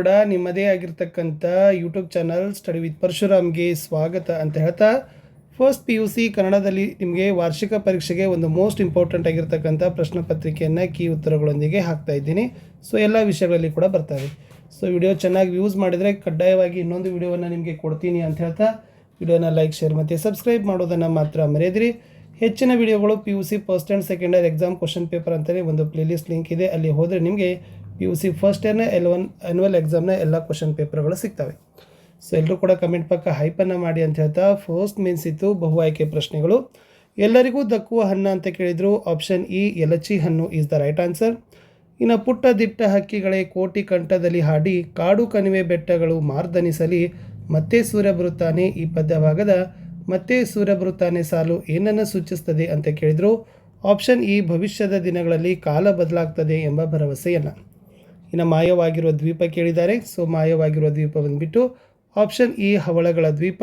ಕೂಡ ನಿಮ್ಮದೇ ಆಗಿರ್ತಕ್ಕಂಥ ಯೂಟ್ಯೂಬ್ ಚಾನಲ್ ಸ್ಟಡಿ ವಿತ್ ಪರಶುರಾಮ್ಗೆ ಸ್ವಾಗತ ಅಂತ ಹೇಳ್ತಾ ಫಸ್ಟ್ ಪಿ ಯು ಸಿ ಕನ್ನಡದಲ್ಲಿ ನಿಮಗೆ ವಾರ್ಷಿಕ ಪರೀಕ್ಷೆಗೆ ಒಂದು ಮೋಸ್ಟ್ ಇಂಪಾರ್ಟೆಂಟ್ ಆಗಿರ್ತಕ್ಕಂಥ ಪ್ರಶ್ನೆ ಪತ್ರಿಕೆಯನ್ನು ಕೀ ಉತ್ತರಗಳೊಂದಿಗೆ ಹಾಕ್ತಾ ಇದ್ದೀನಿ. ಸೊ ಎಲ್ಲ ವಿಷಯಗಳಲ್ಲಿ ಕೂಡ ಬರ್ತವೆ ಸೊ ವಿಡಿಯೋ ಚೆನ್ನಾಗಿ ಯೂಸ್ ಮಾಡಿದರೆ ಕಡ್ಡಾಯವಾಗಿ ಇನ್ನೊಂದು ವಿಡಿಯೋವನ್ನು ನಿಮಗೆ ಕೊಡ್ತೀನಿ ಅಂತ ಹೇಳ್ತಾ ವಿಡಿಯೋನ ಲೈಕ್ ಶೇರ್ ಮತ್ತು ಸಬ್ಸ್ಕ್ರೈಬ್ ಮಾಡೋದನ್ನು ಮಾತ್ರ ಮರೆಯದಿರಿ. ಹೆಚ್ಚಿನ ವಿಡಿಯೋಗಳು P U C first and second year exam question paper ಅಂತಲೇ ಒಂದು ಪ್ಲೇಲಿಸ್ಟ್ ಲಿಂಕ್ ಇದೆ. ಅಲ್ಲಿ ಹೋದರೆ ನಿಮಗೆ ಪಿ ಯು ಸಿ ಫಸ್ಟ್ ಇಯರ್ನೇ ಎಲ್ ಒನ್ ಆ್ಯನ್ಯುವಲ್ ಎಕ್ಸಾಮ್ನ ಎಲ್ಲ ಕ್ವಶನ್ ಪೇಪರ್ಗಳು ಸಿಗ್ತವೆ. ಸೊ ಎಲ್ಲರೂ ಕೂಡ ಕಮೆಂಟ್ ಪಕ್ಕ ಹೈಪನ್ನು ಮಾಡಿ ಅಂತ ಹೇಳ್ತಾ ಫಸ್ಟ್ ಮೀನ್ಸ್ ಇತ್ತು ಬಹು ಆಯ್ಕೆ ಪ್ರಶ್ನೆಗಳು. ಎಲ್ಲರಿಗೂ ದಕ್ಕುವ ಹಣ್ಣು ಅಂತ ಕೇಳಿದರು ಆಪ್ಷನ್ ಇ ಎಲಚಿ ಹಣ್ಣು ಈಸ್ ದ ರೈಟ್ ಆನ್ಸರ್ ಇನ್ನು ಪುಟ್ಟ ದಿಟ್ಟ ಹಕ್ಕಿಗಳೇ ಕೋಟಿ ಕಂಠದಲ್ಲಿ ಹಾಡಿ, ಕಾಡು ಕಣಿವೆ ಬೆಟ್ಟಗಳು ಮಾರ್ದನಿಸಲಿ, ಮತ್ತೆ ಸೂರ್ಯ ಬರುತ್ತಾನೆ ಈ ಪದ್ಯಭಾಗದ, ಮತ್ತೆ ಸೂರ್ಯ ಬರುತ್ತಾನೆ ಸಾಲು ಏನನ್ನು ಸೂಚಿಸ್ತದೆ ಅಂತ ಕೇಳಿದರು. ಆಪ್ಷನ್ ಇ ಭವಿಷ್ಯದ ದಿನಗಳಲ್ಲಿ ಕಾಲ ಬದಲಾಗ್ತದೆ ಎಂಬ ಭರವಸೆಯನ್ನು. ಇನ್ನು ಮಾಯವಾಗಿರುವ ದ್ವೀಪ ಕೇಳಿದ್ದಾರೆ. ಸೊ ಮಾಯವಾಗಿರುವ ದ್ವೀಪ ಬಂದುಬಿಟ್ಟು ಆಪ್ಷನ್ ಇ ಹವಳಗಳ ದ್ವೀಪ.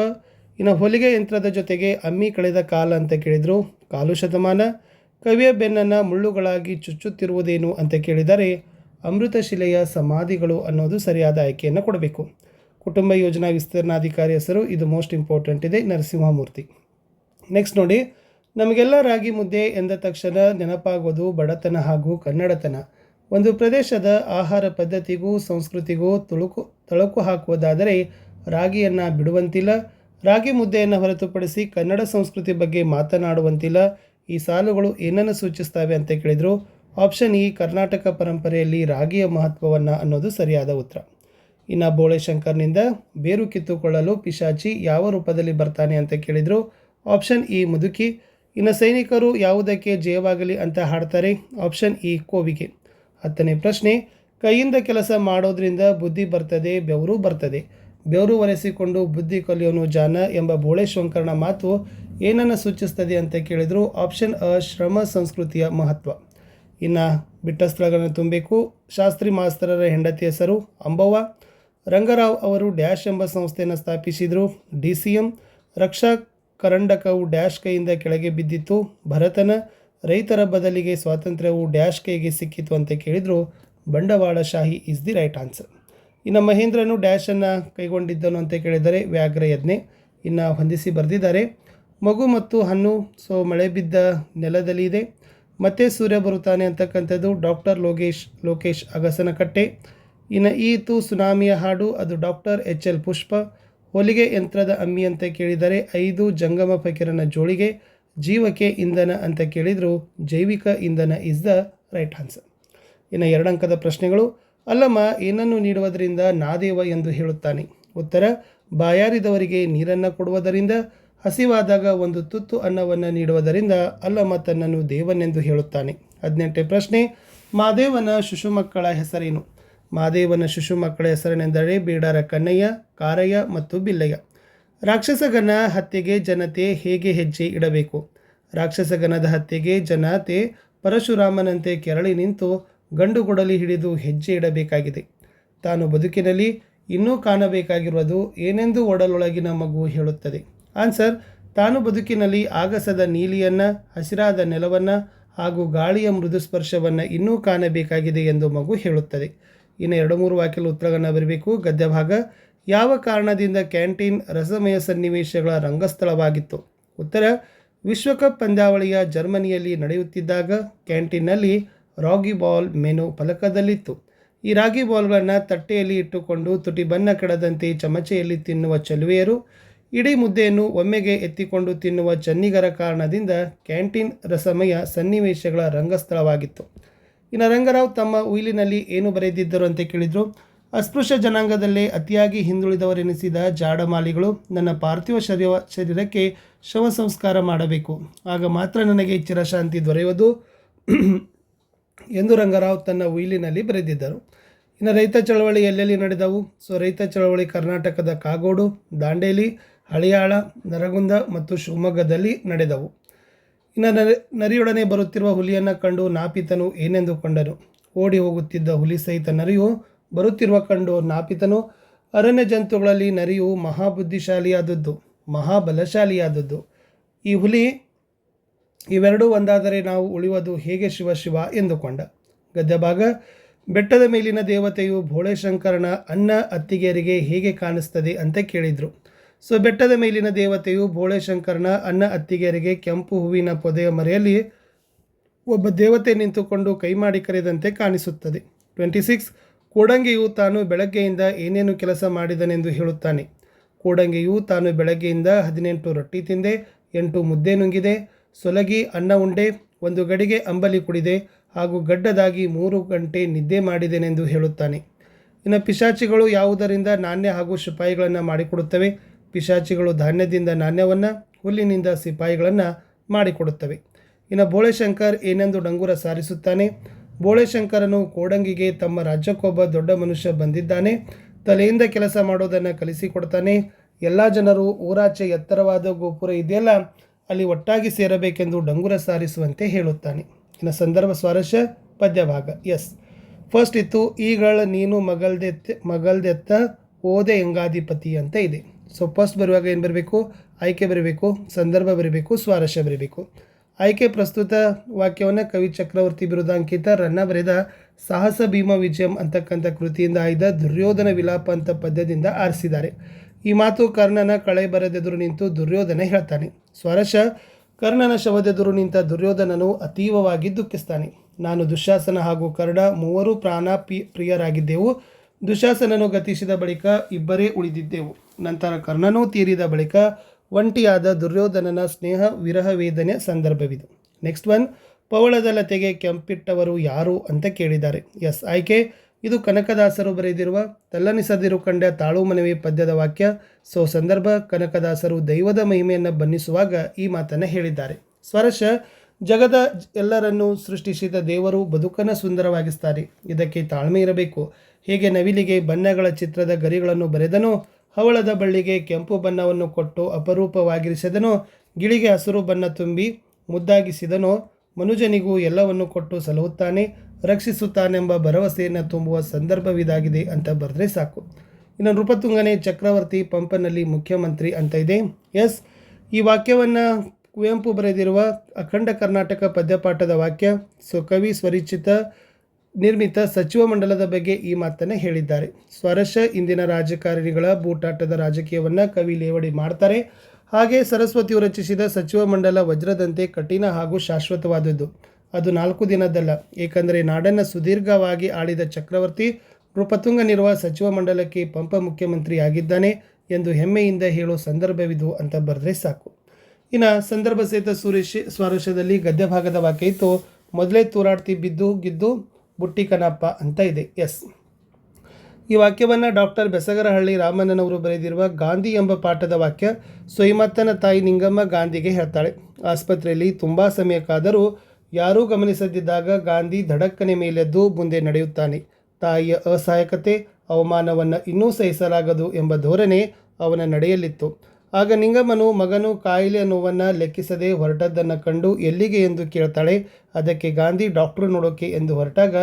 ಇನ್ನು ಹೊಲಿಗೆ ಯಂತ್ರದ ಜೊತೆಗೆ ಅಮ್ಮಿ ಕಳೆದ ಕಾಲ ಅಂತ ಕೇಳಿದರು. ಕಾಲು ಶತಮಾನ. ಕವಿಯ ಬೆನ್ನನ್ನು ಮುಳ್ಳುಗಳಾಗಿ ಚುಚ್ಚುತ್ತಿರುವುದೇನು ಅಂತ ಕೇಳಿದರೆ ಅಮೃತಶಿಲೆಯ ಸಮಾಧಿಗಳು ಅನ್ನೋದು ಸರಿಯಾದ ಆಯ್ಕೆಯನ್ನು ಕೊಡಬೇಕು. ಕುಟುಂಬ ಯೋಜನಾ ವಿಸ್ತರಣಾಧಿಕಾರಿ ಹೆಸರು, ಇದು ಮೋಸ್ಟ್ ಇಂಪಾರ್ಟೆಂಟ್ ಇದೆ, ನರಸಿಂಹಮೂರ್ತಿ. ನೆಕ್ಸ್ಟ್ ನೋಡಿ, ನಮಗೆಲ್ಲ ರಾಗಿ ಮುದ್ದೆ ಎಂದ ತಕ್ಷಣ ನೆನಪಾಗೋದು ಬಡತನ ಹಾಗೂ ಕನ್ನಡತನ. ಒಂದು ಪ್ರದೇಶದ ಆಹಾರ ಪದ್ಧತಿಗೂ ಸಂಸ್ಕೃತಿಗೂ ತುಳುಕು, ತಳುಕು ಹಾಕುವುದಾದರೆ ರಾಗಿಯನ್ನು ಬಿಡುವಂತಿಲ್ಲ, ರಾಗಿ ಮುದ್ದೆಯನ್ನು ಹೊರತುಪಡಿಸಿ ಕನ್ನಡ ಸಂಸ್ಕೃತಿ ಬಗ್ಗೆ ಮಾತನಾಡುವಂತಿಲ್ಲ. ಈ ಸಾಲುಗಳು ಏನನ್ನು ಸೂಚಿಸ್ತವೆ ಅಂತ ಕೇಳಿದರು? ಆಪ್ಷನ್ ಇ, ಕರ್ನಾಟಕ ಪರಂಪರೆಯಲ್ಲಿ ರಾಗಿಯ ಮಹತ್ವವನ್ನು ಅನ್ನೋದು ಸರಿಯಾದ ಉತ್ತರ. ಇನ್ನು ಬೋಳೆಶಂಕರ್ನಿಂದ ಬೇರು ಕಿತ್ತುಕೊಳ್ಳಲು ಪಿಶಾಚಿ ಯಾವ ರೂಪದಲ್ಲಿ ಬರ್ತಾನೆ ಅಂತ ಕೇಳಿದರು? ಆಪ್ಷನ್ ಇ, ಮುದುಕಿ. ಇನ್ನು ಸೈನಿಕರು ಯಾವುದಕ್ಕೆ ಜಯವಾಗಲಿ ಅಂತ ಹಾಡ್ತಾರೆ? ಆಪ್ಷನ್ ಇ, ಕೋವಿಗೆ. ಹತ್ತನೇ ಪ್ರಶ್ನೆ, ಕೈಯಿಂದ ಕೆಲಸ ಮಾಡೋದ್ರಿಂದ ಬುದ್ಧಿ ಬರ್ತದೆ, ಬೆವರು ಬರ್ತದೆ. ಬೆವರು ಒರೆಸಿಕೊಂಡು ಬುದ್ಧಿ ಕಲಿಯೋನು ಜಾನ ಎಂಬ ಬೋಳೇಶ್ವಂಕರನ ಮಾತು ಏನನ್ನು ಸೂಚಿಸ್ತದೆ ಅಂತ ಕೇಳಿದರು ಆಪ್ಷನ್ ಅ, ಶ್ರಮ ಸಂಸ್ಕೃತಿಯ ಮಹತ್ವ. ಇನ್ನು ಬಿಟ್ಟ ಸ್ಥಳಗಳನ್ನು ತುಂಬಬೇಕು ಶಾಸ್ತ್ರಿ ಮಾಸ್ತರರ ಹೆಂಡತಿ ಹೆಸರು ಅಂಬವ್ವ. ರಂಗರಾವ್ ಅವರು ಡ್ಯಾಶ್ ಎಂಬ ಸಂಸ್ಥೆಯನ್ನು ಸ್ಥಾಪಿಸಿದರು. D C M. ರಕ್ಷಾ ಕರಂಡಕವು ಡ್ಯಾಶ್ ಕೈಯಿಂದ ಕೆಳಗೆ ಬಿದ್ದಿತ್ತು. ಭರತನ ರೈತರ ಬದಲಿಗೆ ಸ್ವಾತಂತ್ರ್ಯವು ಡ್ಯಾಶ್ ಕೈಗೆ ಸಿಕ್ಕಿತು ಅಂತ ಕೇಳಿದರು ಬಂಡವಾಳಶಾಹಿ ಇಸ್ ದಿ ರೈಟ್ ಆನ್ಸರ್ ಇನ್ನು ಮಹೇಂದ್ರನು ಡ್ಯಾಶನ್ನು ಕೈಗೊಂಡಿದ್ದನು ಅಂತ ಕೇಳಿದರೆ ವ್ಯಾಘ್ರ ಯಜ್ಞೆ. ಇನ್ನು ಹೊಂದಿಸಿ ಬರೆದಿದ್ದಾರೆ. ಮಗು ಮತ್ತು ಹಣ್ಣು, ಸೊ ಮಳೆ ಬಿದ್ದ ನೆಲದಲ್ಲಿ ಇದೆ. ಮತ್ತೆ ಸೂರ್ಯ ಬರುತ್ತಾನೆ ಅಂತಕ್ಕಂಥದ್ದು ಡಾಕ್ಟರ್ ಲೋಕೇಶ್ ಲೋಕೇಶ್ ಅಗಸನಕಟ್ಟೆ. ಇನ್ನು ಈತು ಸುನಾಮಿಯ ಹಾಡು, ಅದು ಡಾಕ್ಟರ್ ಎಚ್ ಎಲ್ ಪುಷ್ಪ. ಹೊಲಿಗೆ ಯಂತ್ರದ ಅಮ್ಮಿ ಅಂತ ಕೇಳಿದರೆ ಐದು ಜಂಗಮ ಫಕೀರನ ಜೋಳಿಗೆ ಜೀವಕ್ಕೆ ಇಂಧನ ಅಂತ ಕೇಳಿದರೂ, ಜೈವಿಕ ಇಂಧನ ಇಸ್ ದ ರೈಟ್ ಆನ್ಸರ್ ಇನ್ನು ಎರಡಂಕದ ಪ್ರಶ್ನೆಗಳು, ಅಲ್ಲಮ್ಮ ಏನನ್ನು ನೀಡುವುದರಿಂದ ನಾದೇವ ಎಂದು ಹೇಳುತ್ತಾನೆ. ಉತ್ತರ, ಬಾಯಾರಿದವರಿಗೆ ನೀರನ್ನು ಕೊಡುವುದರಿಂದ, ಹಸಿವಾದಾಗ ಒಂದು ತುತ್ತು ಅನ್ನವನ್ನು ನೀಡುವುದರಿಂದ ಅಲ್ಲಮ್ಮ ತನ್ನನ್ನು ದೇವನೆಂದು ಹೇಳುತ್ತಾನೆ. ಹದಿನೆಂಟನೇ ಪ್ರಶ್ನೆ, ಮಾದೇವನ ಶಿಶು ಮಕ್ಕಳ ಹೆಸರೇನು? ಮಾದೇವನ ಶಿಶು ಮಕ್ಕಳ ಹೆಸರನೆಂದರೆ ಬೀಡಾರ ಕನ್ನಯ್ಯ ಕಾರಯ್ಯ ಮತ್ತು ಬಿಲ್ಲಯ್ಯ. ರಾಕ್ಷಸಗನ ಹತ್ಯೆಗೆ ಜನತೆ ಹೇಗೆ ಹೆಜ್ಜೆ ಇಡಬೇಕು? ರಾಕ್ಷಸಗನದ ಹತ್ಯೆಗೆ ಜನತೆ ಪರಶುರಾಮನಂತೆ ಕೆರಳಿ ನಿಂತು ಗಂಡು ಗೊಡಲಿ ಹಿಡಿದು ಹೆಜ್ಜೆ ಇಡಬೇಕಾಗಿದೆ. ತಾನು ಬದುಕಿನಲ್ಲಿ ಇನ್ನೂ ಕಾಣಬೇಕಾಗಿರುವುದು ಏನೆಂದು ಒಡಲೊಳಗಿನ ಮಗು ಹೇಳುತ್ತದೆ. ಆನ್ಸರ್, ತಾನು ಬದುಕಿನಲ್ಲಿ ಆಗಸದ ನೀಲಿಯನ್ನು, ಹಸಿರಾದ ನೆಲವನ್ನು ಹಾಗೂ ಗಾಳಿಯ ಮೃದು ಸ್ಪರ್ಶವನ್ನು ಇನ್ನೂ ಕಾಣಬೇಕಾಗಿದೆ ಎಂದು ಮಗು ಹೇಳುತ್ತದೆ. ಇನ್ನು ಎರಡು ಮೂರು ವಾಕ್ಯಗಳು ಉತ್ತರಗಳನ್ನು ಬರಬೇಕು. ಗದ್ಯ ಭಾಗ ಯಾವ ಕಾರಣದಿಂದ ಕ್ಯಾಂಟೀನ್ ರಸಮಯ ಸನ್ನಿವೇಶಗಳ ರಂಗಸ್ಥಳವಾಗಿತ್ತು? ಉತ್ತರ, ವಿಶ್ವಕಪ್ ಪಂದ್ಯಾವಳಿಯ ಜರ್ಮನಿಯಲ್ಲಿ ನಡೆಯುತ್ತಿದ್ದಾಗ ಕ್ಯಾಂಟೀನ್ನಲ್ಲಿ ರಾಗಿ ಬಾಲ್ ಮೆನು ಫಲಕದಲ್ಲಿತ್ತು. ಈ ರಾಗಿ ಬಾಲ್ಗಳನ್ನು ತಟ್ಟೆಯಲ್ಲಿ ಇಟ್ಟುಕೊಂಡು ತುಟಿ ಬಣ್ಣ ಕೆಡದಂತೆ ಚಮಚೆಯಲ್ಲಿ ತಿನ್ನುವ ಚಲುವೆಯರು, ಇಡೀ ಮುದ್ದೆಯನ್ನು ಒಮ್ಮೆಗೆ ಎತ್ತಿಕೊಂಡು ತಿನ್ನುವ ಚನ್ನಿಗರ ಕಾರಣದಿಂದ ಕ್ಯಾಂಟೀನ್ ರಸಮಯ ಸನ್ನಿವೇಶಗಳ ರಂಗಸ್ಥಳವಾಗಿತ್ತು. ಇನ್ನು ರಂಗರಾವ್ ತಮ್ಮ ಉಯಿಲಿನಲ್ಲಿ ಏನು ಬರೆದಿದ್ದರು ಅಂತ ಕೇಳಿದರು? ಅಸ್ಪೃಶ್ಯ ಜನಾಂಗದಲ್ಲೇ ಅತಿಯಾಗಿ ಹಿಂದುಳಿದವರೆನಿಸಿದ ಜಾಡಮಾಲಿಗಳು ನನ್ನ ಪಾರ್ಥಿವ ಶರೀರ ಶರೀರಕ್ಕೆ ಶವ ಸಂಸ್ಕಾರ ಮಾಡಬೇಕು. ಆಗ ಮಾತ್ರ ನನಗೆ ಚಿರಶಾಂತಿ ದೊರೆಯುವುದು ಎಂದು ರಂಗರಾವ್ ತನ್ನ ಉಯಿಲಿನಲ್ಲಿ ಬರೆದಿದ್ದರು. ಇನ್ನು ರೈತ ಚಳವಳಿ ಎಲ್ಲೆಲ್ಲಿ ನಡೆದವು? ಸೊ, ರೈತ ಚಳವಳಿ ಕರ್ನಾಟಕದ ಕಾಗೋಡು, ದಾಂಡೇಲಿ, ಹಳಿಯಾಳ, ನರಗುಂದ ಮತ್ತು ಶಿವಮೊಗ್ಗದಲ್ಲಿ ನಡೆದವು. ಇನ್ನು ನರಿ ನರಿಯೊಡನೆ ಬರುತ್ತಿರುವ ಹುಲಿಯನ್ನು ಕಂಡು ನಾಪಿತನು ಏನೆಂದುಕೊಂಡನು? ಓಡಿ ಹೋಗುತ್ತಿದ್ದ ಹುಲಿ ಸಹಿತ ನರಿಯು ಬರುತ್ತಿರುವ ಕಂಡು ನಾಪಿತನು ಅರಣ್ಯ ಜಂತುಗಳಲ್ಲಿ ನರಿಯು ಮಹಾಬುದ್ಧಿಶಾಲಿಯಾದದ್ದು, ಮಹಾಬಲಶಾಲಿಯಾದದ್ದು. ಈ ಹುಲಿ ಇವೆರಡೂ ಒಂದಾದರೆ ನಾವು ಉಳಿಯುವುದು ಹೇಗೆ ಶಿವ ಶಿವ ಎಂದುಕೊಂಡ. ಗದ್ಯಭಾಗ, ಬೆಟ್ಟದ ಮೇಲಿನ ದೇವತೆಯು ಭೋಳೆಶಂಕರನ ಅನ್ನ ಅತ್ತಿಗೆಯರಿಗೆ ಹೇಗೆ ಕಾಣಿಸ್ತದೆ ಅಂತ ಕೇಳಿದರು. ಸೊ, ಬೆಟ್ಟದ ಮೇಲಿನ ದೇವತೆಯು ಭೋಳೆಶಂಕರನ ಅನ್ನ ಅತ್ತಿಗೆಯರಿಗೆ ಕೆಂಪು ಹೂವಿನ ಪೊದೆಯ ಮರೆಯಲ್ಲಿ ಒಬ್ಬ ದೇವತೆ ನಿಂತುಕೊಂಡು ಕೈ ಮಾಡಿ ಕರೆದಂತೆ ಕಾಣಿಸುತ್ತದೆ. ಟ್ವೆಂಟಿ ಸಿಕ್ಸ್ ಕೋಡಂಗಿಯು ತಾನು ಬೆಳಗ್ಗೆಯಿಂದ ಏನೇನು ಕೆಲಸ ಮಾಡಿದನೆಂದು ಹೇಳುತ್ತಾನೆ. ಕೋಡಂಗಿಯು ತಾನು ಬೆಳಗ್ಗೆಯಿಂದ ಹದಿನೆಂಟು ರೊಟ್ಟಿ ತಿಂದೆ, ಎಂಟು ಮುದ್ದೆ ನುಂಗಿದೆ, ಸೊಲಗಿ, ಅನ್ನ ಉಂಡೆ, ಒಂದು ಗಡಿಗೆ ಅಂಬಲಿ ಕುಡಿದೆ ಹಾಗೂ ಗಡ್ಡದಾಗಿ ಮೂರು ಗಂಟೆ ನಿದ್ದೆ ಮಾಡಿದೆನೆಂದು ಹೇಳುತ್ತಾನೆ. ಇನ್ನು ಪಿಶಾಚಿಗಳು ಯಾವುದರಿಂದ ನಾಣ್ಯ ಹಾಗೂ ಸಿಪಾಯಿಗಳನ್ನು ಮಾಡಿಕೊಡುತ್ತವೆ? ಪಿಶಾಚಿಗಳು ಧಾನ್ಯದಿಂದ ನಾಣ್ಯವನ್ನು, ಹುಲ್ಲಿನಿಂದ ಸಿಪಾಯಿಗಳನ್ನು ಮಾಡಿಕೊಡುತ್ತವೆ. ಇನ್ನು ಬೋಳೆಶಂಕರ್ ಏನೆಂದು ಡಂಗೂರ ಸಾರಿಸುತ್ತಾನೆ? ಬೋಳೆಶಂಕರನು ಕೋಡಂಗಿಗೆ ತಮ್ಮ ರಾಜ್ಯಕ್ಕೊಬ್ಬ ದೊಡ್ಡ ಮನುಷ್ಯ ಬಂದಿದ್ದಾನೆ. ತಲೆಯಿಂದ ಕೆಲಸ ಮಾಡೋದನ್ನು ಕಲಿಸಿಕೊಡ್ತಾನೆ. ಎಲ್ಲ ಜನರು ಊರಾಚೆ ಎತ್ತರವಾದ ಗೋಪುರ ಇದೆಯಲ್ಲ, ಅಲ್ಲಿ ಒಟ್ಟಾಗಿ ಸೇರಬೇಕೆಂದು ಡಂಗುರ ಸಾರಿಸುವಂತೆ ಹೇಳುತ್ತಾನೆ. ಇನ್ನು ಸಂದರ್ಭ ಸ್ವಾರಸ್ಯ, ಪದ್ಯಭಾಗ. ಎಸ್. ಫಸ್ಟ್ ಇತ್ತು, ಈಗಳ ನೀನು ಮಗಲ್ದೆತ್ತ ಮಗಲ್ದೆತ್ತ ಓದೆ ಎಂಗಾಧಿಪತಿ ಅಂತ ಇದೆ. ಸೊ ಫಸ್ಟ್ ಬರುವಾಗ ಏನು ಬರಬೇಕು? ಆಯ್ಕೆ ಬರಬೇಕು, ಸಂದರ್ಭ ಬರಬೇಕು, ಸ್ವಾರಸ್ಯ ಬರಬೇಕು. ಆಯ್ಕೆ ಪ್ರಸ್ತುತ ವಾಕ್ಯವನ್ನು ಕವಿ ಚಕ್ರವರ್ತಿ ಬಿರುದಾಂಕಿತ ರನ್ನ ಬರೆದ ಸಾಹಸ ಭೀಮ ವಿಜಯಂ ಅಂತಕ್ಕಂಥ ಕೃತಿಯಿಂದ ಆಯ್ದ ದುರ್ಯೋಧನ ವಿಲಾಪ ಅಂತ ಪದ್ಯದಿಂದ ಆರಿಸಿದ್ದಾರೆ. ಈ ಮಾತು ಕರ್ಣನ ಕಳೆ ಬರೆದೆದುರು ನಿಂತು ದುರ್ಯೋಧನ ಹೇಳ್ತಾನೆ. ಸ್ವರಶ, ಕರ್ಣನ ಶವದೆದುರು ನಿಂತ ದುರ್ಯೋಧನನು ಅತೀವವಾಗಿ ದುಃಖಿಸ್ತಾನೆ. ನಾನು ದುಶಾಸನ ಹಾಗೂ ಕರ್ಣ ಮೂವರು ಪ್ರಾಣ ಪ್ರಿಯರಾಗಿದ್ದೆವು. ದುಶಾಸನನು ಗತಿಸಿದ ಬಳಿಕ ಇಬ್ಬರೇ ಉಳಿದಿದ್ದೆವು. ನಂತರ ಕರ್ಣನೂ ತೀರಿದ ಬಳಿಕ ಒಂಟಿಯಾದ ದುರ್ಯೋಧನನ ಸ್ನೇಹ, ವಿರಹ, ವೇದನೆ ಸಂದರ್ಭವಿದು. ನೆಕ್ಸ್ಟ್ ಒನ್ ಪವಳದ ಲತೆಗೆ ಕೆಂಪಿಟ್ಟವರು ಯಾರು ಅಂತ ಕೇಳಿದ್ದಾರೆ. ಎಸ್ ಆಯ್ಕೆ ಇದು ಕನಕದಾಸರು ಬರೆದಿರುವ ತಲ್ಲನಿಸದಿರು ಕಂಡ ತಾಳು ಮನವಿ ಪದ್ಯದ ವಾಕ್ಯ. ಸೊ ಸಂದರ್ಭ, ಕನಕದಾಸರು ದೈವದ ಮಹಿಮೆಯನ್ನು ಬನ್ನಿಸುವಾಗ ಈ ಮಾತನ್ನು ಹೇಳಿದ್ದಾರೆ. ಸ್ವರಶ, ಜಗದ ಎಲ್ಲರನ್ನು ಸೃಷ್ಟಿಸಿದ ದೇವರು ಬದುಕನ್ನು ಸುಂದರವಾಗಿಸ್ತಾರೆ. ಇದಕ್ಕೆ ತಾಳ್ಮೆ ಇರಬೇಕು. ಹೇಗೆ ನವಿಲಿಗೆ ಬಣ್ಣಗಳ ಚಿತ್ರದ ಗರಿಗಳನ್ನು ಬರೆದನೋ ಹವಳದ ಬಳ್ಳಿಗೆ ಕೆಂಪು ಬಣ್ಣವನ್ನು ಕೊಟ್ಟು ಅಪರೂಪವಾಗಿರಿಸಿದನೋ. ಗಿಳಿಗೆ ಹಸಿರು ಬಣ್ಣ ತುಂಬಿ ಮುದ್ದಾಗಿಸಿದನೋ. ಮನುಜನಿಗೂ ಎಲ್ಲವನ್ನು ಕೊಟ್ಟು ಸಲಹುತ್ತಾನೆ. ರಕ್ಷಿಸುತ್ತಾನೆಂಬ ಭರವಸೆಯನ್ನು ತುಂಬುವ ಸಂದರ್ಭವಿದಾಗಿದೆ ಅಂತ ಬರೆದ್ರೆ ಸಾಕು. ಇನ್ನು ನೃಪತುಂಗನೇ ಚಕ್ರವರ್ತಿ ಪಂಪನಲ್ಲಿ ಮುಖ್ಯಮಂತ್ರಿ ಅಂತ ಇದೆ. ಎಸ್. ಈ ವಾಕ್ಯವನ್ನು ಕುವೆಂಪು ಬರೆದಿರುವ ಅಖಂಡ ಕರ್ನಾಟಕ ಪದ್ಯಪಾಠದ ವಾಕ್ಯ, ಸೊ. ಕವಿ ಸ್ವರಿಚಿತ ನಿರ್ಮಿತ ಸಚಿವ ಮಂಡಲದ ಬಗ್ಗೆ ಈ ಮಾತನ್ನು ಹೇಳಿದ್ದಾರೆ. ಸ್ವರಶ ಇಂದಿನ ರಾಜಕಾರಣಿಗಳ ಬೂಟಾಟದ ರಾಜಕೀಯವನ್ನು ಕವಿ ಲೇವಡಿ ಮಾಡ್ತಾರೆ. ಹಾಗೆ ಸರಸ್ವತಿಯು ರಚಿಸಿದ ಸಚಿವ ಮಂಡಲ ವಜ್ರದಂತೆ ಕಠಿಣ ಹಾಗೂ ಶಾಶ್ವತವಾದದ್ದು. ಅದು ನಾಲ್ಕು ದಿನದಲ್ಲ ಏಕೆಂದರೆ ನಾಡನ್ನು ಸುದೀರ್ಘವಾಗಿ ಆಳಿದ ಚಕ್ರವರ್ತಿ ನೃಪತುಂಗನಿರುವ ಸಚಿವ ಮಂಡಲಕ್ಕೆ ಪಂಪ ಮುಖ್ಯಮಂತ್ರಿ ಆಗಿದ್ದಾನೆ ಎಂದು ಹೆಮ್ಮೆಯಿಂದ ಹೇಳೋ ಸಂದರ್ಭವಿದು ಅಂತ ಬರೆದ್ರೆ ಸಾಕು. ಇನ್ನು ಸಂದರ್ಭ ಸಹಿತ ಸುರೇಶ್ ಸ್ವರಶದಲ್ಲಿ ಗದ್ಯ ಭಾಗದ ವಾಕ್ಯ ಇತ್ತು. ಮೊದಲೇ ತೂರಾಡ್ತಿ ಬಿದ್ದು ಗಿದ್ದು ಬುಟ್ಟಿ ಕನಪ್ಪ ಅಂತ ಇದೆ. ಎಸ್. ಈ ವಾಕ್ಯವನ್ನು ಡಾಕ್ಟರ್ ಬೆಸಗರಹಳ್ಳಿ ರಾಮಣ್ಣನವರು ಬರೆದಿರುವ ಗಾಂಧಿ ಎಂಬ ಪಾಠದ ವಾಕ್ಯ ಸೊಯಿಮತ್ತನ ತಾಯಿ ನಿಂಗಮ್ಮ ಗಾಂಧಿಗೆ ಹೇಳ್ತಾಳೆ. ಆಸ್ಪತ್ರೆಯಲ್ಲಿ ತುಂಬ ಸಮಯಕ್ಕಾದರೂ ಯಾರೂ ಗಮನಿಸದಿದ್ದಾಗ ಗಾಂಧಿ ಧಡಕ್ಕನೆ ಮೇಲೆದ್ದು ಮುಂದೆ ನಡೆಯುತ್ತಾನೆ. ತಾಯಿಯ ಅಸಹಾಯಕತೆ, ಅವಮಾನವನ್ನು ಇನ್ನೂ ಸಹಿಸಲಾಗದು ಎಂಬ ಧೋರಣೆ ಅವನ ನಡೆಯಲಿತ್ತು ಆಗ ನಿಂಗಮ್ಮನು ಮಗನು ಕಾಯಿಲೆ ನೋವನ್ನು ಲೆಕ್ಕಿಸದೆ ಹೊರಟದ್ದನ್ನು ಕಂಡು ಎಲ್ಲಿಗೆ ಎಂದು ಕೇಳ್ತಾಳೆ. ಅದಕ್ಕೆ ಗಾಂಧಿ, ಡಾಕ್ಟ್ರು ನೋಡೋಕೆ ಎಂದು ಹೊರಟಾಗ,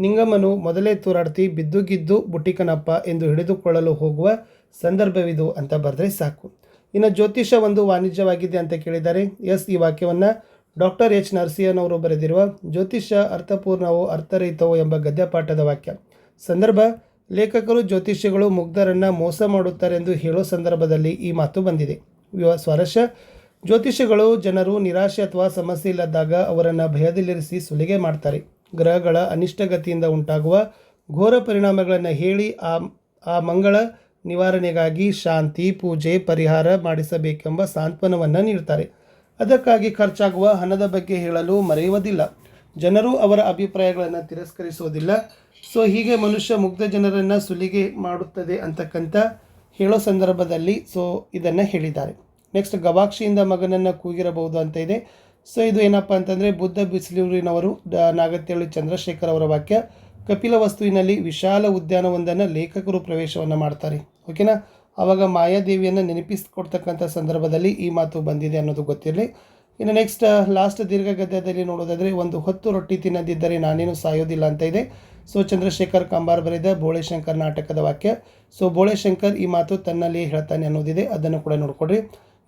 ನಿಂಗಮ್ಮನು ಮೊದಲೇ ತೂರಾಡ್ತಿ, ಬಿದ್ದುಗಿದ್ದು ಬುಟ್ಟಿಕನಪ್ಪ ಎಂದು ಹಿಡಿದುಕೊಳ್ಳಲು ಹೋಗುವ ಸಂದರ್ಭವಿದು ಅಂತ ಬರೆದ್ರೆ ಸಾಕು. ಇನ್ನು ಜ್ಯೋತಿಷ ಒಂದು ವಾಣಿಜ್ಯವಾಗಿದೆ ಅಂತ ಕೇಳಿದ್ದಾರೆ. ಎಸ್, ಈ ವಾಕ್ಯವನ್ನು ಡಾಕ್ಟರ್ ಎಚ್. ನರಸಿಂಹನವರು ಬರೆದಿರುವ ಜ್ಯೋತಿಷ್ಯ ಅರ್ಥಪೂರ್ಣವೋ ಅರ್ಥರಹಿತವೋ ಎಂಬ ಗದ್ಯಪಾಠದ ವಾಕ್ಯ. ಸಂದರ್ಭ ಲೇಖಕರು, ಜ್ಯೋತಿಷ್ಯಗಳು ಮುಗ್ಧರನ್ನು ಮೋಸ ಮಾಡುತ್ತಾರೆಂದು ಹೇಳೋ ಸಂದರ್ಭದಲ್ಲಿ ಈ ಮಾತು ಬಂದಿದೆ. ವಿವ ಸ್ವಾರಸ್ಯ ಜ್ಯೋತಿಷಿಗಳು ಜನರು ನಿರಾಶೆ ಅಥವಾ ಸಮಸ್ಯೆ ಇಲ್ಲದಾಗ ಅವರನ್ನು ಭಯದಲ್ಲಿರಿಸಿ ಸುಲಿಗೆ ಮಾಡ್ತಾರೆ. ಗ್ರಹಗಳ ಅನಿಷ್ಟಗತಿಯಿಂದ ಉಂಟಾಗುವ ಘೋರ ಪರಿಣಾಮಗಳನ್ನು ಹೇಳಿ ಆ ಆ ಮಂಗಳ ನಿವಾರಣೆಗಾಗಿ ಶಾಂತಿ, ಪೂಜೆ, ಪರಿಹಾರ ಮಾಡಿಸಬೇಕೆಂಬ ಸಾಂತ್ವನವನ್ನು ನೀಡ್ತಾರೆ. ಅದಕ್ಕಾಗಿ ಖರ್ಚಾಗುವ ಹಣದ ಬಗ್ಗೆ ಹೇಳಲು ಮರೆಯುವುದಿಲ್ಲ. ಜನರು ಅವರ ಅಭಿಪ್ರಾಯಗಳನ್ನು ತಿರಸ್ಕರಿಸುವುದಿಲ್ಲ. ಸೊ ಹೀಗೆ ಮನುಷ್ಯ ಮುಗ್ಧ ಜನರನ್ನು ಸುಲಿಗೆ ಮಾಡುತ್ತದೆ ಅಂತಕ್ಕಂಥ ಹೇಳೋ ಸಂದರ್ಭದಲ್ಲಿ ಸೊ ಇದನ್ನು ಹೇಳಿದ್ದಾರೆ. ನೆಕ್ಸ್ಟ್ ಗವಾಕ್ಷಿಯಿಂದ ಮಗನನ್ನು ಕೂಗಿರಬಹುದು ಅಂತ ಇದೆ. ಸೊ ಇದು ಏನಪ್ಪ ಅಂತಂದರೆ ಬುದ್ಧ ಬಿಸಿಲೂರಿನವರು ನಾಗತ್ಯಳು ಚಂದ್ರಶೇಖರ್ ಅವರ ವಾಕ್ಯ, ಕಪಿಲ ವಸ್ತುವಿನಲ್ಲಿ ವಿಶಾಲ ಉದ್ಯಾನವೊಂದನ್ನು ಲೇಖಕರು ಪ್ರವೇಶವನ್ನು ಮಾಡ್ತಾರೆ. ಓಕೆನಾ ಆವಾಗ ಮಾಯಾದೇವಿಯನ್ನು ನೆನಪಿಸ್ಕೊಡ್ತಕ್ಕಂಥ ಸಂದರ್ಭದಲ್ಲಿ ಈ ಮಾತು ಬಂದಿದೆ ಅನ್ನೋದು ಗೊತ್ತಿರಲಿ. ಇನ್ನು ನೆಕ್ಸ್ಟ್ ಲಾಸ್ಟ್ ದೀರ್ಘ ಗದ್ಯದಲ್ಲಿ ನೋಡೋದಾದರೆ ಒಂದು ಹೊತ್ತು ರೊಟ್ಟಿ ತಿನ್ನದಿದ್ದರೆ ನಾನೇನು ಸಾಯೋದಿಲ್ಲ ಅಂತ ಇದೆ. ಸೊ, ಚಂದ್ರಶೇಖರ್ ಕಂಬಾರ್ ಬರೆದ ಬೋಳೆಶಂಕರ್ ನಾಟಕದ ವಾಕ್ಯ. ಸೊ, ಬೋಳೆಶಂಕರ್ ಈ ಮಾತು ತನ್ನಲ್ಲಿ ಹೇಳ್ತಾನೆ ಅನ್ನೋದಿದೆ. ಅದನ್ನು ಕೂಡ ನೋಡಿಕೊಡ್ರಿ.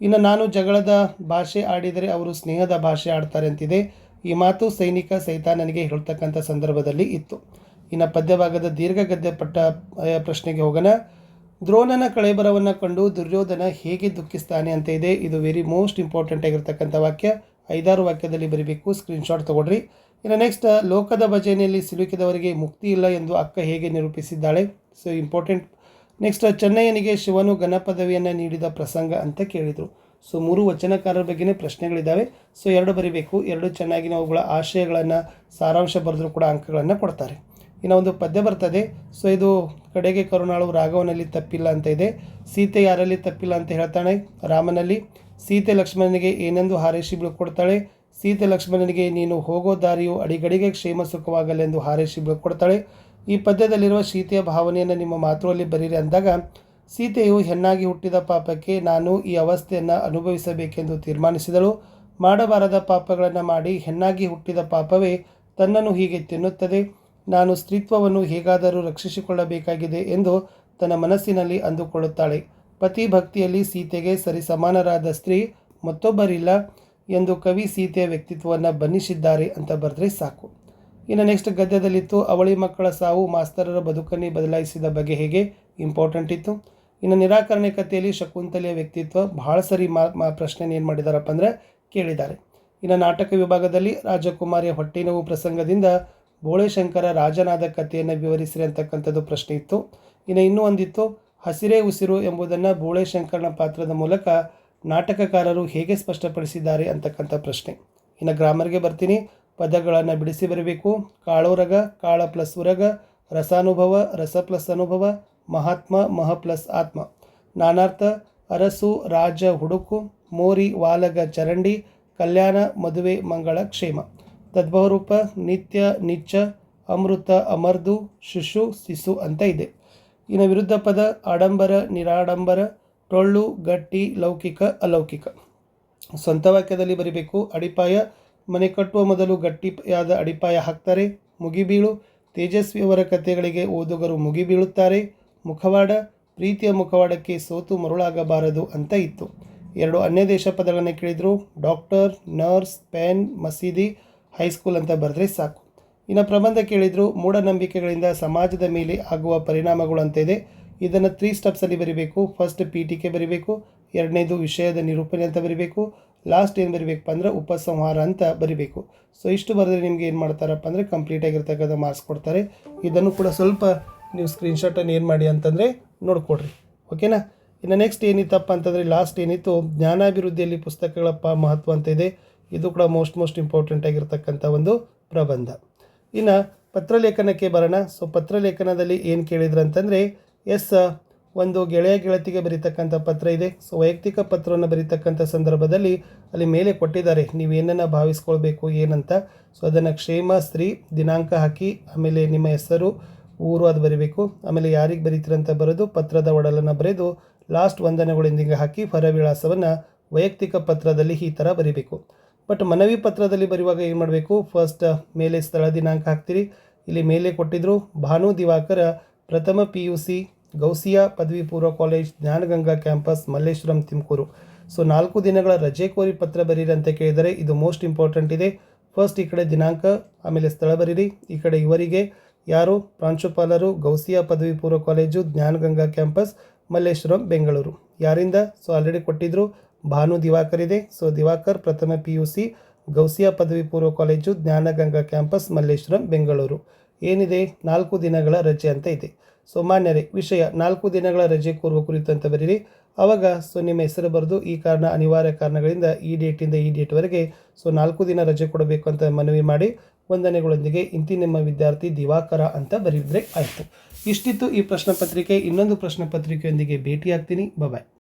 ಇನ್ನು ನಾನು ಜಗಳದ ಭಾಷೆ ಆಡಿದರೆ ಅವರು ಸ್ನೇಹದ ಭಾಷೆ ಆಡ್ತಾರೆ ಅಂತಿದೆ. ಈ ಮಾತು ಸೈನಿಕ ಸಹಿತ ನನಗೆ ಹೇಳ್ತಕ್ಕಂಥ ಸಂದರ್ಭದಲ್ಲಿ ಇತ್ತು. ಇನ್ನು ಪದ್ಯಭಾಗದ ದೀರ್ಘ ಗದ್ಯ ಪಟ್ಟ ಪ್ರಶ್ನೆಗೆ ಹೋಗೋಣ. ದ್ರೋಣನ ಕಳೆಬರವನ್ನು ಕಂಡು ದುರ್ಯೋಧನ ಹೇಗೆ ದುಃಖಿಸ್ತಾನೆ ಅಂತ ಇದೆ. ಇದು ವೆರಿ ಮೋಸ್ಟ್ ಇಂಪಾರ್ಟೆಂಟ್ ಆಗಿರ್ತಕ್ಕಂಥ ವಾಕ್ಯ. ಐದಾರು ವಾಕ್ಯದಲ್ಲಿ ಬರೀಬೇಕು. ಸ್ಕ್ರೀನ್ಶಾಟ್ ತೊಗೊಳ್ರಿ. ಇನ್ನು ನೆಕ್ಸ್ಟ್ ಲೋಕದ ಭಜನೆಯಲ್ಲಿ ಸಿಲುಕಿದವರಿಗೆ ಮುಕ್ತಿ ಇಲ್ಲ ಎಂದು ಅಕ್ಕ ಹೇಗೆ ನಿರೂಪಿಸಿದ್ದಾಳೆ? ಸೊ ಇಂಪಾರ್ಟೆಂಟ್ ನೆಕ್ಸ್ಟ್ ಚೆನ್ನಯ್ಯನಿಗೆ ಶಿವನು ಘನ ಪದವಿಯನ್ನು ನೀಡಿದ ಪ್ರಸಂಗ ಅಂತ ಕೇಳಿದರು. ಸೊ ಮೂರು ವಚನಕಾರರ ಬಗ್ಗೆನೇ ಪ್ರಶ್ನೆಗಳಿದ್ದಾವೆ. ಸೊ ಎರಡು ಬರೀಬೇಕು. ಎರಡು ಚೆನ್ನಾಗಿ ಅವುಗಳ ಆಶಯಗಳನ್ನು, ಸಾರಾಂಶ ಬರೆದರೂ ಕೂಡ ಅಂಕಗಳನ್ನು ಕೊಡ್ತಾರೆ. ಇನ್ನು ಒಂದು ಪದ್ಯ ಬರ್ತದೆ. ಸೊ ಇದು ಕಡೆಗೆ ಕರುಣಾಳು ರಾಘವನಲ್ಲಿ ತಪ್ಪಿಲ್ಲ ಅಂತ ಇದೆ. ಸೀತೆ ಯಾರಲ್ಲಿ ತಪ್ಪಿಲ್ಲ ಅಂತ ಹೇಳ್ತಾಳೆ ರಾಮನಲ್ಲಿ. ಸೀತೆ ಲಕ್ಷ್ಮಣನಿಗೆ ಏನೆಂದು ಹಾರೈಸಿ ಬೀಳ್ಕೊಡ್ತಾಳೆ ಸೀತೆ ಲಕ್ಷ್ಮಣನಿಗೆ ನೀನು ಹೋಗೋ ದಾರಿಯು ಅಡಿಗಡಿಗೆ ಕ್ಷೇಮ ಸುಖವಾಗಲೆಂದು ಹಾರೈಸಿ ಬೀಳ್ಕೊಡ್ತಾಳೆ ಈ ಪದ್ಯದಲ್ಲಿರುವ ಸೀತೆಯ ಭಾವನೆಯನ್ನು ನಿಮ್ಮ ಮಾತೃವಲ್ಲಿ ಬರೀರಿ ಅಂದಾಗ, ಸೀತೆಯು ಹೆಣ್ಣಾಗಿ ಹುಟ್ಟಿದ ಪಾಪಕ್ಕೆ ನಾನು ಈ ಅವಸ್ಥೆಯನ್ನು ಅನುಭವಿಸಬೇಕೆಂದು ತೀರ್ಮಾನಿಸಿದಳು. ಮಾಡಬಾರದ ಪಾಪಗಳನ್ನು ಮಾಡಿ ಹೆಣ್ಣಾಗಿ ಹುಟ್ಟಿದ ಪಾಪವೇ ತನ್ನನ್ನು ಹೀಗೆ ತಿನ್ನುತ್ತದೆ. ನಾನು ಸ್ತ್ರೀತ್ವವನ್ನು ಹೇಗಾದರೂ ರಕ್ಷಿಸಿಕೊಳ್ಳಬೇಕಾಗಿದೆ ಎಂದು ತನ್ನ ಮನಸ್ಸಿನಲ್ಲಿ ಅಂದುಕೊಳ್ಳುತ್ತಾಳೆ. ಪತಿ ಭಕ್ತಿಯಲ್ಲಿ ಸೀತೆಗೆ ಸರಿ ಸಮಾನರಾದ ಸ್ತ್ರೀ ಮತ್ತೊಬ್ಬರಿಲ್ಲ ಎಂದು ಕವಿ ಸೀತೆಯ ವ್ಯಕ್ತಿತ್ವವನ್ನು ಬಣ್ಣಿಸಿದ್ದಾರೆ ಅಂತ ಬರೆದ್ರೆ ಸಾಕು. ಇನ್ನು ನೆಕ್ಸ್ಟ್ ಗದ್ಯದಲ್ಲಿತ್ತು, ಅವಳಿ ಮಕ್ಕಳ ಸಾವು ಮಾಸ್ತರರ ಬದುಕನ್ನೇ ಬದಲಾಯಿಸಿದ ಬಗ್ಗೆ ಹೇಗೆ? ಇಂಪಾರ್ಟೆಂಟ್ ಇತ್ತು. ಇನ್ನು ನಿರಾಕರಣೆ ಕಥೆಯಲ್ಲಿ ಶಕುಂತಲೆಯ ವ್ಯಕ್ತಿತ್ವ ಬಹಳ ಸರಿ ಮಾ ಪ್ರಶ್ನೆ ಏನು ಮಾಡಿದಾರಪ್ಪ ಅಂದರೆ ಕೇಳಿದ್ದಾರೆ. ಇನ್ನು ನಾಟಕ ವಿಭಾಗದಲ್ಲಿ ರಾಜಕುಮಾರಿಯ ಹೊಟ್ಟೆ ನೋವು ಪ್ರಸಂಗದಿಂದ ಬೋಳೆಶಂಕರ ರಾಜನಾದ ಕಥೆಯನ್ನು ವಿವರಿಸಿರಿ ಅಂತಕ್ಕಂಥದ್ದು ಪ್ರಶ್ನೆ ಇತ್ತು. ಇನ್ನು ಇನ್ನೂ ಒಂದಿತ್ತು. ಹಸಿರೇ ಉಸಿರು ಎಂಬುದನ್ನು ಬೋಳೆಶಂಕರನ ಪಾತ್ರದ ಮೂಲಕ ನಾಟಕಕಾರರು ಹೇಗೆ ಸ್ಪಷ್ಟಪಡಿಸಿದ್ದಾರೆ ಅಂತಕ್ಕಂಥ ಪ್ರಶ್ನೆ. ಇನ್ನು ಗ್ರಾಮರ್ಗೆ ಬರ್ತೀನಿ. ಪದಗಳನ್ನು ಬಿಡಿಸಿ ಬರಬೇಕು. ಕಾಳೋರಗ ಕಾಳ ಪ್ಲಸ್ ಉರಗ, ರಸಾನುಭವ, ರಸ ಪ್ಲಸ್ ಅನುಭವ, ಮಹಾತ್ಮ, ಮಹ ಪ್ಲಸ್ ಆತ್ಮ. ನಾನಾರ್ಥ, ಅರಸು, ರಾಜ, ಹುಡುಕು, ಮೋರಿ, ವಾಲಗ, ಚರಂಡಿ, ಕಲ್ಯಾಣ, ಮದುವೆ, ಮಂಗಳ, ಕ್ಷೇಮ. ತದ್ಭವರೂಪ ನಿತ್ಯ, ನಿಚ್ಚ, ಅಮೃತ, ಅಮರ್ದು, ಶಿಶು ಶಿಶು ಅಂತ ಇದೆ. ಇನ್ನು ವಿರುದ್ಧ ಪದ ಆಡಂಬರ, ನಿರಾಡಂಬರ, ಟೊಳ್ಳು, ಗಟ್ಟಿ, ಲೌಕಿಕ, ಅಲೌಕಿಕ. ಸ್ವಂತ ವಾಕ್ಯದಲ್ಲಿ ಬರಿಬೇಕು. ಅಡಿಪಾಯ, ಮನೆ ಕಟ್ಟುವ ಮೊದಲು ಗಟ್ಟಿಯಾದ ಅಡಿಪಾಯ ಹಾಕ್ತಾರೆ. ಮುಗಿಬೀಳು. ತೇಜಸ್ವಿಯವರ ಕಥೆಗಳಿಗೆ ಓದುಗರು ಮುಗಿಬೀಳುತ್ತಾರೆ. ಮುಖವಾಡ, ಪ್ರೀತಿಯ ಮುಖವಾಡಕ್ಕೆ ಸೋತು ಮರುಳಾಗಬಾರದು ಅಂತ ಇತ್ತು. ಎರಡು ಅನ್ಯ ದೇಶ ಪದಗಳನ್ನು ಕೇಳಿದರು. ಡಾಕ್ಟರ್, ನರ್ಸ್, ಪೆನ್, ಮಸೀದಿ ಹೈಸ್ಕೂಲ್ ಅಂತ ಬರೆದ್ರೆ ಸಾಕು. ಇನ್ನು ಪ್ರಬಂಧ ಕೇಳಿದರು, ಮೂಢನಂಬಿಕೆಗಳಿಂದ ಸಮಾಜದ ಮೇಲೆ ಆಗುವ ಪರಿಣಾಮಗಳು ಅಂತ ಇದೆ ಇದನ್ನು ತ್ರೀ ಸ್ಟೆಪ್ಸಲ್ಲಿ ಬರಿಬೇಕು. ಫಸ್ಟ್ ಪಿ ಟಿ ಕೆ ಬರಿಬೇಕು. ಎರಡನೇದು, ವಿಷಯದ ನಿರೂಪಣೆ ಅಂತ ಬರಿಬೇಕು. ಲಾಸ್ಟ್ ಏನು ಬರಿಬೇಕಪ್ಪ ಅಂದರೆ ಉಪಸಂಹಾರ ಅಂತ ಬರಿಬೇಕು. ಸೊ ಇಷ್ಟು ಬರೆದ್ರೆ ನಿಮ್ಗೆ ಏನು ಮಾಡ್ತಾರಪ್ಪ ಅಂದರೆ ಕಂಪ್ಲೀಟ್ ಆಗಿರ್ತಕ್ಕಂಥ ಮಾರ್ಕ್ಸ್ ಕೊಡ್ತಾರೆ. ಇದನ್ನು ಕೂಡ ಸ್ವಲ್ಪ ನೀವು ಸ್ಕ್ರೀನ್ಶಾಟನ್ನು ಏನು ಮಾಡಿ ಅಂತಂದರೆ ನೋಡ್ಕೊಡ್ರಿ. ಓಕೆನಾ ಇನ್ನು ನೆಕ್ಸ್ಟ್ ಏನಿತ್ತಪ್ಪ ಅಂತಂದರೆ ಲಾಸ್ಟ್ ಏನಿತ್ತು? ಜ್ಞಾನಾಭಿವೃದ್ಧಿಯಲ್ಲಿ ಪುಸ್ತಕಗಳಪ್ಪ ಮಹತ್ವ ಅಂತ ಇದೆ ಇದು ಕೂಡ ಮೋಸ್ಟ್ ಮೋಸ್ಟ್ ಇಂಪಾರ್ಟೆಂಟ್ ಆಗಿರ್ತಕ್ಕಂಥ ಒಂದು ಪ್ರಬಂಧ. ಇನ್ನು ಪತ್ರಲೇಖನಕ್ಕೆ ಬರೋಣ. ಸೊ ಪತ್ರಲೇಖನದಲ್ಲಿ ಏನು ಕೇಳಿದ್ರು ಅಂತಂದರೆ ಎಸ್, ಒಂದು ಗೆಳೆಯ ಗೆಳತಿಗೆ ಬರೀತಕ್ಕಂಥ ಪತ್ರ ಇದೆ. ಸೊ ವೈಯಕ್ತಿಕ ಪತ್ರವನ್ನು ಬರೀತಕ್ಕಂಥ ಸಂದರ್ಭದಲ್ಲಿ ಅಲ್ಲಿ ಮೇಲೆ ಕೊಟ್ಟಿದ್ದಾರೆ. ನೀವು ಏನನ್ನು ಭಾವಿಸ್ಕೊಳ್ಬೇಕು, ಏನಂತ. ಸೊ ಅದನ್ನು ಕ್ಷೇಮ, ಸ್ತ್ರೀ, ದಿನಾಂಕ ಹಾಕಿ, ಆಮೇಲೆ ನಿಮ್ಮ ಹೆಸರು, ಊರು ಅದು ಬರೀಬೇಕು. ಆಮೇಲೆ ಯಾರಿಗೆ ಬರೀತೀರಂತ ಬರೆದು, ಪತ್ರದ ಒಡಲನ್ನು ಬರೆದು ಲಾಸ್ಟ್ ವಂದನೆಗಳೊಂದಿಗೆ ಹಾಕಿ, ಹೊರವಿಳಾಸವನ್ನು ವೈಯಕ್ತಿಕ ಪತ್ರದಲ್ಲಿ ಈ ಥರ ಬರೀಬೇಕು. ಬಟ್ ಮನವಿ ಪತ್ರದಲ್ಲಿ ಬರೆಯುವಾಗ ಏನು ಮಾಡಬೇಕು? ಫಸ್ಟ್ ಮೇಲೆ ಸ್ಥಳ ದಿನಾಂಕ ಹಾಕ್ತೀರಿ. ಇಲ್ಲಿ ಮೇಲೆ ಕೊಟ್ಟಿದ್ದರು ಭಾನು ದಿವಾಕರ, ಪ್ರಥಮ ಪಿ ಯು ಸಿ ಗೌಸಿಯಾ ಪದವಿ ಪೂರ್ವ college, Jnanaganga campus, Malleshwaram, Tumakuru. So ನಾಲ್ಕು ದಿನಗಳ ರಜೆ ಕೋರಿ ಪತ್ರ ಬರೀರಿ ಅಂತ ಕೇಳಿದರೆ ಇದು ಮೋಸ್ಟ್ ಇಂಪಾರ್ಟೆಂಟ್ ಇದೆ. ಫಸ್ಟ್ ಈ ಕಡೆ ದಿನಾಂಕ, ಆಮೇಲೆ ಸ್ಥಳ ಬರೀರಿ. ಈ ಕಡೆ ಇವರಿಗೆ ಯಾರು? ಪ್ರಾಂಶುಪಾಲರು, ಗೌಸಿಯಾ ಪದವಿ ಪೂರ್ವ ಕಾಲೇಜು, ಜ್ಞಾನಗಂಗಾ ಕ್ಯಾಂಪಸ್, ಮಲ್ಲೇಶ್ವರಂ, ಬೆಂಗಳೂರು. ಯಾರಿಂದ? ಸೊ ಆಲ್ರೆಡಿ ಕೊಟ್ಟಿದ್ರು. ಭಾನು ದಿವಾಕರ್ ಇದೆ. ಸೊ ದಿವಾಕರ್ ಪ್ರಥಮ ಪಿ ಯು ಸಿ ಗೌಸಿಯಾ ಪದವಿ ಪೂರ್ವ ಕಾಲೇಜು, ಜ್ಞಾನಗಂಗಾ ಕ್ಯಾಂಪಸ್, ಮಲ್ಲೇಶ್ವರಂ, ಬೆಂಗಳೂರು. ಏನಿದೆ? ನಾಲ್ಕು ದಿನಗಳ ರಜೆ ಅಂತ ಇದೆ. ಸೊ ಮಾನ್ಯರೇ, ವಿಷಯ ನಾಲ್ಕು ದಿನಗಳ ರಜೆ ಕೋರುವ ಕುರಿತು ಅಂತ ಬರೀರಿ. ಅವಾಗ ಸೊ ನಿಮ್ಮ ಹೆಸರು ಬರೆದು ಈ ಕಾರಣ ಅನಿವಾರ್ಯ ಕಾರಣಗಳಿಂದ ಈ ಡೇಟಿಂದ ಈ ಡೇಟ್ವರೆಗೆ ಸೊ ನಾಲ್ಕು ದಿನ ರಜೆ ಕೊಡಬೇಕು ಅಂತ ಮನವಿ ಮಾಡಿ ವಂದನೆಗಳೊಂದಿಗೆ ಇಂತಿ ನಿಮ್ಮ ವಿದ್ಯಾರ್ಥಿ ದಿವಾಕರ ಅಂತ ಬರೆದ್ರೆ ಆಯಿತು. ಇಷ್ಟಿತ್ತು ಈ ಪ್ರಶ್ನೆ ಪತ್ರಿಕೆ. ಇನ್ನೊಂದು ಪ್ರಶ್ನೆ ಪತ್ರಿಕೆಯೊಂದಿಗೆ ಭೇಟಿಯಾಗ್ತೀನಿ. ಬಬಾಯ್ ಬಾಯ್